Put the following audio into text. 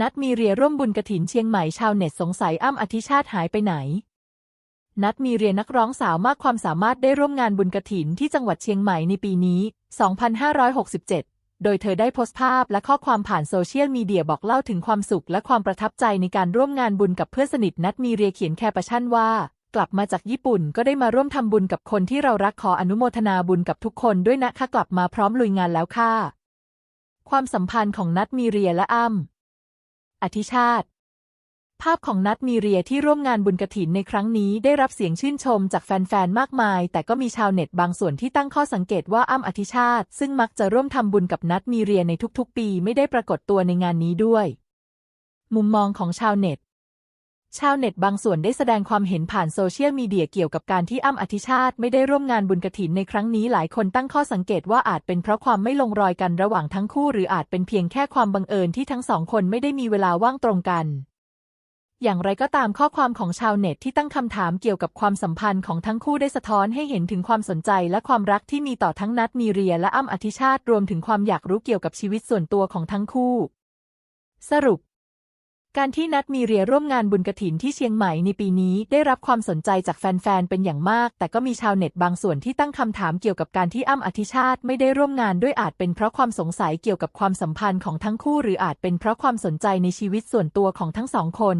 นัดมีเรียร่วมบุญกระถินเชียงใหม่ชาวเน็ตสงสัยอ้ำอธิชาติหายไปไหน นัดมีเรียนักร้องสาวมากความสามารถได้ร่วมงานบุญกระถินที่จังหวัดเชียงใหม่ในปีนี้ 2567 โดยเธอได้โพสต์ภาพและข้อความผ่านโซเชียลมีเดียบอกเล่าถึงความสุขและความประทับใจในการร่วมงานบุญกับเพื่อนสนิทนัดมีเรียเขียนแคปชั่นว่า กลับมาจากญี่ปุ่นก็ได้มาร่วมทำบุญกับคนที่เรารักขออนุโมทนาบุญกับทุกคนด้วยนะคะกลับมาพร้อมลุยงานแล้วค่ะ ความสัมพันธ์ของนัดมีเรียและอ้ำ อธิชาติ ภาพของนัทมีเรียที่ร่วมงานบุญกระถินในครั้งนี้ได้รับเสียงชื่นชมจากแฟนๆ มากมาย แต่ก็มีชาวเน็ตบางส่วนที่ตั้งข้อสังเกตว่าอ้ำอธิชาติ ซึ่งมักจะร่วมทำบุญกับนัทมีเรียในทุกๆ ปีไม่ได้ปรากฏตัวในงานนี้ด้วย มุมมองของชาวเน็ต ชาวเน็ตบางส่วนได้แสดงความเห็นผ่านโซเชียลมีเดียเกี่ยวกับการที่อ้ำอธิชาติไม่ได้ร่วมงานบุญกระถินในครั้งนี้หลายคนตั้งข้อสังเกตว่าอาจเป็นเพราะความไม่ลงรอยกันระหว่างทั้งคู่ หรืออาจเป็นเพียงแค่ความบังเอิญที่ทั้งสองคนไม่ได้มีเวลาว่างตรงกัน อย่างไรก็ตามข้อความของชาวเน็ตที่ตั้งคำถามเกี่ยวกับความสัมพันธ์ของทั้งคู่ได้สะท้อนให้เห็นถึงความสนใจและความรักที่มีต่อทั้งนัดมีเรียและอ้ำอธิชาติรวมถึงความอยากรู้เกี่ยวกับชีวิตส่วนตัวของทั้งคู่ สรุป การที่นัดมีเรียร่วมงานบุญกระถินที่เชียงใหม่ในปีนี้ได้รับความสนใจจากแฟนๆ เป็นอย่างมาก แต่ก็มีชาวเน็ตบางส่วนที่ตั้งคำถามเกี่ยวกับการที่อ้ำอธิชาติไม่ได้ร่วมงานด้วยอาจเป็นเพราะความสงสัยเกี่ยวกับความสัมพันธ์ของทั้งคู่ หรืออาจเป็นเพราะความสนใจในชีวิตส่วนตัวของทั้งสองคน